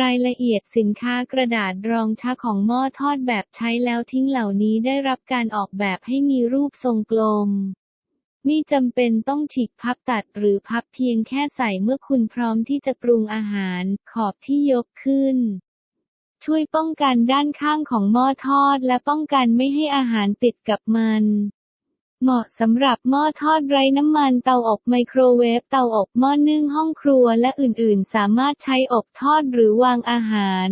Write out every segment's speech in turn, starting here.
รายละเอียดสินค้ากระดาษรองชาของหม้อทอดแบบใช้แล้วทิ้งเหล่านี้ได้รับการออกแบบให้มีรูปทรงกลมมิจำเป็นต้องฉีกพับตัดหรือพับเพียงแค่ใส่เมื่อคุณพร้อมที่จะปรุงอาหาร ขอบที่ยกขึ้น ช่วยป้องกันด้านข้างของหม้อทอดและป้องกันไม่ให้อาหารติดกับมัน เหมาะสำหรับหม้อทอดไร้น้ำมันเตาอบไมโครเวฟเตาอบหม้อนึ่งห้องครัวและอื่นๆ สามารถใช้อบทอดหรือวางอาหาร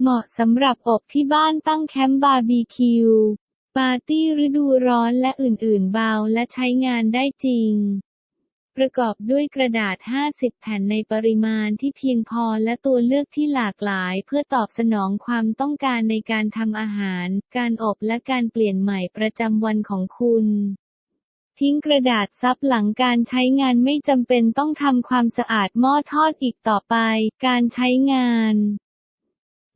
เหมาะสำหรับอบที่บ้านตั้งแคมป์บาร์บีคิว ปาร์ตี้ฤดูร้อนและอื่นๆเบาและใช้งานได้จริง ประกอบด้วยกระดาษ 50 แผ่นในปริมาณที่เพียงพอและตัวเลือกที่หลากหลาย เพื่อตอบสนองความต้องการในการทำอาหาร การอบและการเปลี่ยนใหม่ประจำวันของคุณ ทิ้งกระดาษซับหลังการใช้งานไม่จำเป็นต้องทำความสะอาดหม้อทอดอีกต่อไป การใช้งาน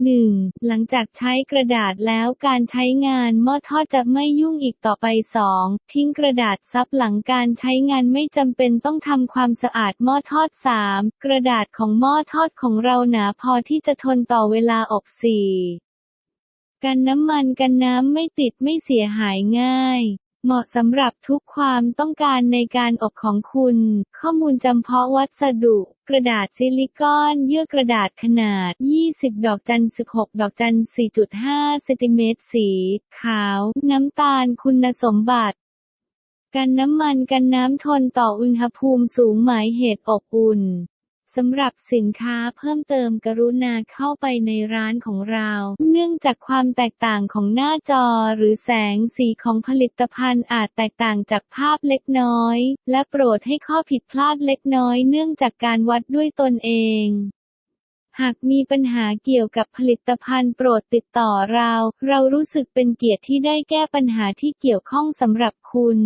1. หลังจากใช้กระดาษแล้วการใช้งานหม้อทอดจะไม่ยุ่งอีกต่อไป 2. ทิ้งกระดาษซับหลังการใช้งานไม่จำเป็นต้องทำความสะอาดหม้อทอด 3. กระดาษของหม้อทอดของเราหนาพอที่จะทนต่อเวลาอบ 4. กันน้ำมันกันน้ำไม่ติดไม่เสียหายง่าย เหมาะสำหรับทุกความต้องการในการอบของคุณ ข้อมูลจำเพาะวัสดุ กระดาษซิลิคอน เยื่อกระดาษขนาด 20 ดอกจัน 16 ดอกจัน 4.5เซนติเมตรสี ขาว น้ำตาลคุณสมบัติกันน้ำมันกันน้ำทนต่ออุณหภูมิสูงหมายเหตุอบอุ่น สำหรับสินค้าเพิ่มเติมกรุณาเข้าไปในร้านของเรา เนื่องจากความแตกต่างของหน้าจอหรือแสงสีของผลิตภัณฑ์อาจแตกต่างจากภาพเล็กน้อย และโปรดให้ข้อผิดพลาดเล็กน้อยเนื่องจากการวัดด้วยตนเองหากมีปัญหาเกี่ยวกับผลิตภัณฑ์โปรดติดต่อเรา เรารู้สึกเป็นเกียรติที่ได้แก้ปัญหาที่เกี่ยวข้องสำหรับคุณ